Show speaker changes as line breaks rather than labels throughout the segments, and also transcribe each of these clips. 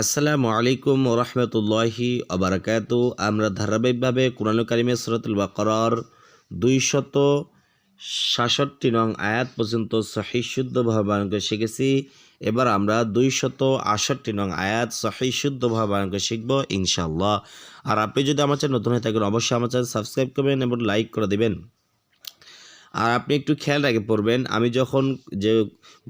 আসসালামু আলাইকুম রহমতুল্লাহি আবরাকাত আমরা ধারাবাহিকভাবে কোরআন কারিমের সুরতুল বাকরার দুইশত সাতষট্টি নং আয়াত পর্যন্ত সহি শুদ্ধভাবে বায়ন করে শিখেছি। এবার আমরা দুইশত আষট্টি নং আয়াত সহি শুদ্ধভাবে বায়ন করে শিখব ইনশাল্লাহ আর আপনি যদি আমার চ্যানেল নতুন হয়ে থাকেন, অবশ্যই আমার চ্যানেল সাবস্ক্রাইব করবেন এবং লাইক করে দেবেন। আর আপনি একটু খেয়াল রাখে পড়বেন, আমি যখন যে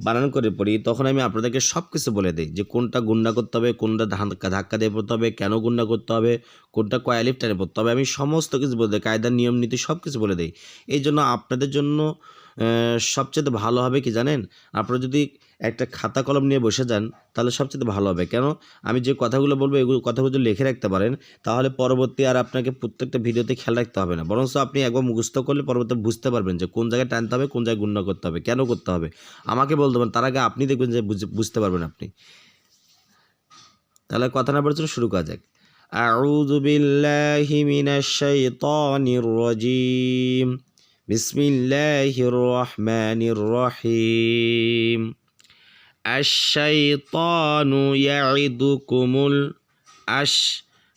বানান করে পড়ি, তখন আমি আপনাদেরকে সব কিছু বলে দিই যে কোনটা গুন্ডা করতে হবে, কোনটা ধাক্কা ধাক্কা দিয়ে পড়তে হবে, কেন গুন্ডা করতে হবে, কোনটা কয়ালিফ টানে পড়তে হবে, আমি সমস্ত কিছু বলে দিই, কায়দার নিয়ম নীতি সব কিছু বলে দিই। এই জন্য আপনাদের জন্য সবচেয়ে ভালো হবে কি জানেন? আপনারা যদি একটা খাতা কলম নিয়ে বসে যান তাহলে সবচেয়ে ভালো হবে কেন আমি যে কথাগুলো বলবো এগুলো কথাগুলো যদি লিখে রাখতে পারেন তাহলে পরবর্তী আর আপনাকে প্রত্যেকটা ভিডিওতে খেয়াল রাখতে হবে না বরঞ্চ আপনি একবার মুখস্থ করলে পরবর্তী বুঝতে পারবেন যে কোন জায়গায় টানতে হবে কোন জায়গায় গুণ্য করতে হবে কেন করতে হবে আমাকে বলতে পারেন তার আগে আপনি দেখবেন যে বুঝ- বুঝতে পারবেন আপনি তাহলে কথা না বলছিল শুরু করা যাক أعوذ بالله من الشيطان الرجيم بسم الله الرحمن الرحيم আশাইতানু ইয়াইদুকুমুল আশ।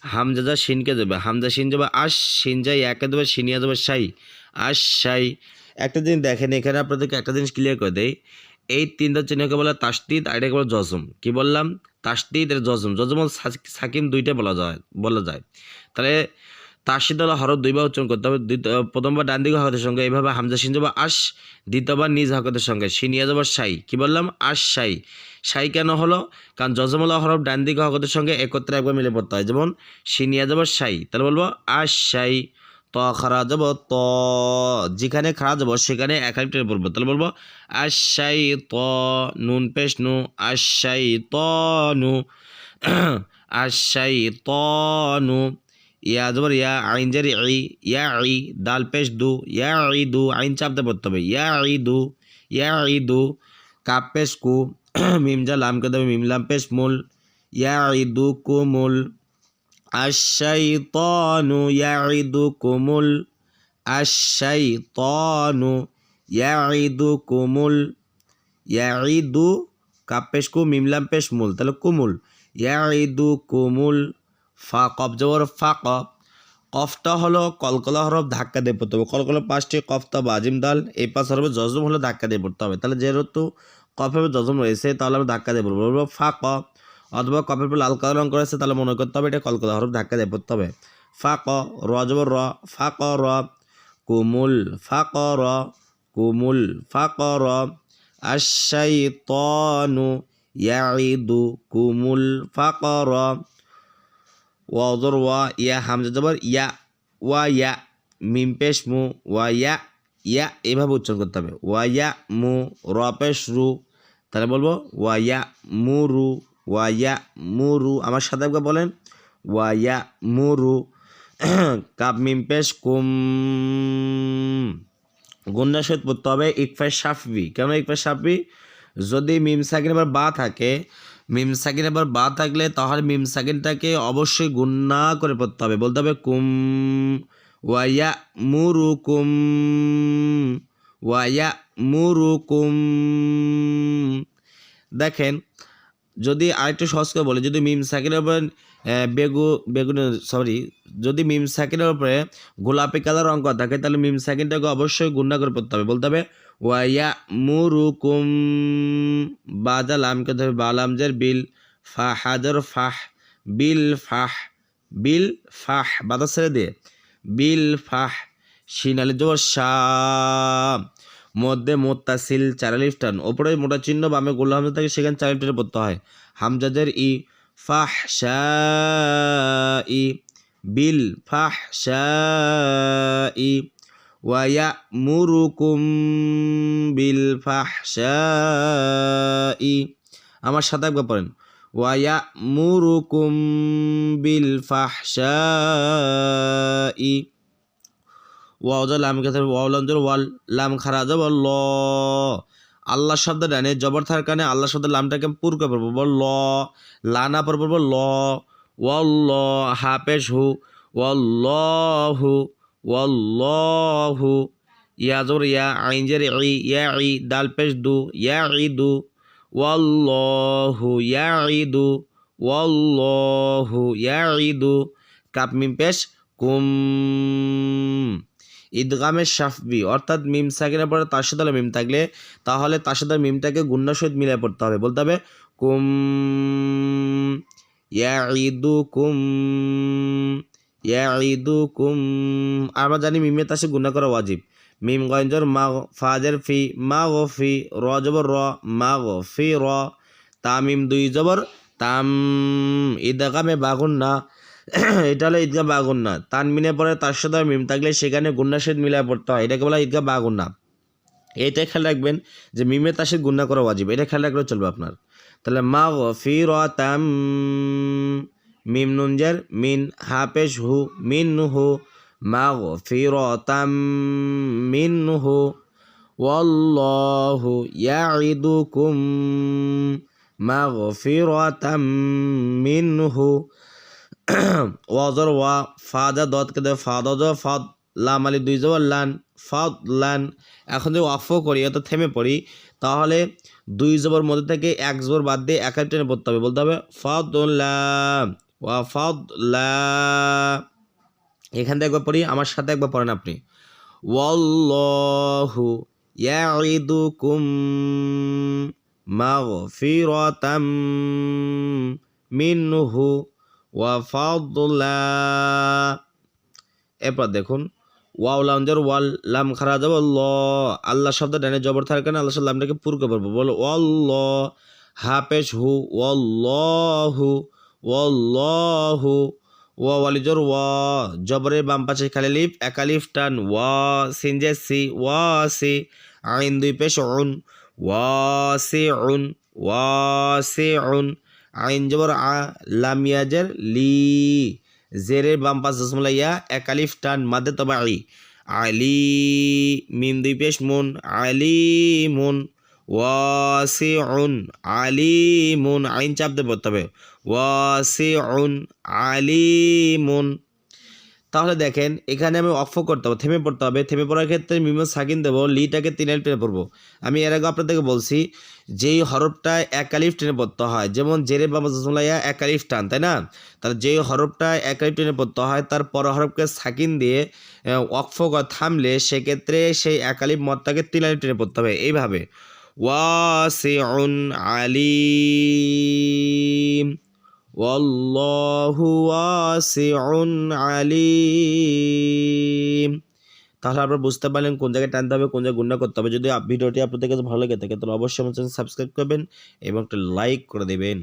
হামজাদা শিনকে দেবে। হামজা শিন যাবে আশ শিন যাই একে দেবে শিনিয়া দেবে সাই আশ সাই একটা জিনিস দেখেন, এখানে আপনাদেরকে একটা জিনিস ক্লিয়ার করে দেয় এই তিনটা চিহ্নকে বলে তাস্তিদ আর এটাকে বলা জজম। কী বললাম? তাস্তিদ আর জজম জজম সাকিম দুইটা বলা যায় বলা যায়। তাহলে তাসিদ হলো হরফ দুইবার উচ্চারণ করতে হবে। প্রথমবার ডান দিকে হকতের সঙ্গে, এইভাবে হামজা সিন যাব আশ দ্বিতীয়বার নিজ হকতের সঙ্গে সিনিয়া যাব, সাই। কি বললাম? আশ সাই। সাই কেন হলো? কারণ জজমলা হরফ ডান দিকে হকতের সঙ্গে একত্রে একবার মিলে পড়তে হয়। যেমন সিনিয়া যাব, সাই। তাহলে বলব আশ সাই। ত, খারা যাব, ত। যেখানে খারা যাব, সেখানে এক হাইটের বলব তাহলে বলব আশাই ত, নুন পেশ নু আশাই ত, নু। আশাই ত, নু। ইয়া জবর ইয়া আইন জের, ই, ইয়া ই, দাল পেশ দু, ইয়া ই দু, আইন চাপতে পড়তে হবে, ইয়া ই দু, ইয়া ই দু, কাপ পেশ কু মিমজা লামকে দেবে মিমলাম পেশ মূল, ইয়া ই দু কু মূল আশাইতানু ইয়া ই দু কু মূল আশাইতানু ইয়া ই দু কু মূল, ইয়া ই দু, কাপ পেশ কু মিমলাম পেশ মূল, তাহলে কুমুল ইয়া ই দু কুমুল ফা কফ জবর ফা কফ কফটা হলো কলকলা হরফ ধাক্কা দিয়ে পড়তে হবে। কলকলা পাঁচটি কফতা বাজিম দাল, এই পাঁচ হরফে জজম হলে ধাক্কা দিয়ে পড়তে হবে। তাহলে যেহেতু কফের জজম রয়েছে, তাহলে আমি ধাক্কা দিয়ে পড়ব। বলব ফা কফ অথবা কফের উপর লাল কালো রং করেছে তাহলে মনে করতে হবে এটা কলকলা হরফ ধাক্কা দিয়ে পড়তে হবে। ফা ক র জবর র ফা ক র। কুমুল ফা ক র। কুমুল ফা ক র। আশাইতানু ইয়াইদু কুমুল ফা ক র। ওয়াজর ওয়া, ইয়া, হামজা জবর, ইয়া, ওয়া, ইয়া, মিম পেশ, মু, ওয়া, ইয়া ইয়া, এভাবে উচ্চারণ করতে হবে। ওয়া, ইয়া, মু, র পেশ, রু, তাহলে বলব, ওয়া, ইয়া মুরু মু, রু, আমার সাথে বলেন। ওয়াইয়া মুরু কাপ, মিম পেশ, কুম গুন্ডার সহিত পড়তে হবে, ইকফায়, সাফবি কেন ইকফায়, সাফবি? যদি মিম সাকিন আবার বা থাকে মিম সাকিন আবার বা থাকলে তাহলে মিম সাকিনটাকে অবশ্যই গুন্না করে পড়তে হবে। বলতে হবে, কুম ওয়াইয়া মুরু কুম ওয়াইয়া মুরু কুম। দেখেন, যদি আরেকটু সহজ করে বলি, যদি মিম সাকিনের উপরে বেগু, বেগুন, সরি, যদি মিম সাকিনের উপরে গোলাপি কালার অঙ্ক থাকে, তাহলে মিম সাকিনটাকে অবশ্যই গুন্ডা করে পড়তে হবে। বলতে হবে ওয়াইয়া মুরুকুম বাজা লামকে ধরে বালামজের বিল ফাহাদর ফাহ, বিল ফাহ বিল ফাহ বাদা ছেড়ে দিয়ে। বিল ফাহ সিনালি জবর শাহ মধ্যে মোত্তাসিল চারালিফ টান, ওপরে মোটা চিহ্ন বামে গোল্লা হামজা থাকে সেখানে চারালিফ পড়তে হয়। হামজাদের ই ফাহ ই বিল ফাহ ই ওয়াইয়া মুরুকুম বিল ফাহ ই আমার সাথে একবার পড়েন। ওয়াইয়া মুরুকুম বিল ফাহ ই ওয়াউজা লাম কাছে ওয়াউলামজর ওয়াল লাম খারা যাব ল। আল্লাহ শব্দ ডানে জবর থাকার কারণে আল্লাহ শব্দ লামটাকে পুর করে পড়ব বল ল। লানা পড়ব ল। ওয়াল্ল হাফেজ হু, ওয়াল্লাহু ওয়াল্লাহু, ইয়া জবর ইয়া আইন জের, ই, ইয়া ই, দাল পেশ দু, ইয়া ই দু, ওয়াল্লাহু, ইয়া ই দু, ওয়াল্লাহু ইয়াঈদু কাপ মিম পেশ কুম। ঈদগামের শাফবি, অর্থাৎ মিম সাকিনের পরে তার সাথে মিম থাকলে, তাহলে তার সাথে মিমটাকে গুন্নার সহিত মিলিয়ে পড়তে হবে, বলতে হবে কুম ইয়াঈদুকুম ইয়াঈদুকুম আমরা জানি মিমের তাসে গুণা করা ওয়াজিব। মিম গঞ্জর, মা ফাজের ফি, মা গো ফি, র জবর র, মা গো ফি র, তামিম দুই জবর, তাম ঈদগামে বাগুন না। এটা হলো ঈদগা বাগুন না। তানমিনের পরে তার সাথে মিম থাকলে সেখানে গুন্নার সহিত মিলিয়ে পড়তে হয়। এটাকে বলা হয় ঈদগা বাগুন না। এইটাই খেয়াল রাখবেন যে মিমের তাসে গুন্না করা ওয়াজিব। এটা খেয়াল রাখলেও চলবে আপনার। তাহলে মা গো ফি র, তাম মিম নুনজার মিন হাফেজ হু মিন হু মা গো ফি র তাম মিন হু والله يعدكم مغفرة منه ওয়াজর ওয়া ফাদা দত কে দেয় ফাদা দ ফাদ লাম আলি দুই জবর লান ফাদ লান এখন যদি ওয়াফও করি অত থেমে পড়ি তাহলে দুই জবর মধ্যে থেকে এক জবর বাদ দিয়ে একাই টেনে পড়তে হবে বলতে হবে ফাদুল্লা ওয়া এখান থেকে একবার পড়ি, আমার সাথে একবার পড়েন আপনি। মিনহু এরপর দেখুন, ওয়াও লাউঞ্জার ওয়াল লাম খারা যাব ল, আল্লাহ শব্দ ডানে জবর থাকে না আল্লাহ লামটাকে পুর করে পড়ব বলো ওয়াল্ল হাফেজ হু, ওয়াল্লাহু ওয়াল্লাহু, ওয়া ওয়ালিজর ওয়া জবরের বাম পাশে খালি লিফ, একালিফ টান, ওয়া সিনজে সি, ওয়া সি, আইন দুই পেশ উন, ওয়া সি উন, ওয়া সি উন, আইন জবর আ লামিয়াজের লি, জেরের বাম পাশ জসমলা ইয়া, একালিফ টান, মাদে তবা আই আলি, মিম দুই পেশ মুন, আলি মুন ওয়াসিউন আলিমুন, আইন চাপ দিয়ে পড়তে হবে। ওয়াসিউন আলিমুন। তাহলে দেখেন, এখানে আমি অফ করতে হবে, থেমে পড়তে হবে। থেমে পড়ার ক্ষেত্রে মিমো সাকিন দেবো, লিটাকে তিন আলিফ টেনে পড়ব। আমি এর আগে আপনাদেরকে বলছি, যেই হরফটা এক আলিফ টেনে পড়তে হয়, যেমন জেরে বাবা জসমলাইয়া এক আলিফ টান, তাই না? তাহলে যেই হরফটা এক আলিফ টেনে পড়তে হয়, তার পর হরফকে সাকিন দিয়ে অক্ফ থামলে, সেক্ষেত্রে সেই এক আলিফ মতটাকে তিন আলিফ টেনে পড়তে হবে। এইভাবে। واسع عليم والله واسع عليم তাহলে আপনারা বুঝতে পারলেন কোন জায়গায় টানতে হবে কোন জায়গায় গুণা করতে হবে যদি আপ- ভিডিওটি আপনাদের কাছে ভালো লেগে থাকে তাহলে অবশ্যই আমার চ্যানেল সাবস্ক্রাইব করবেন এবং একটা লাইক করে দেবেন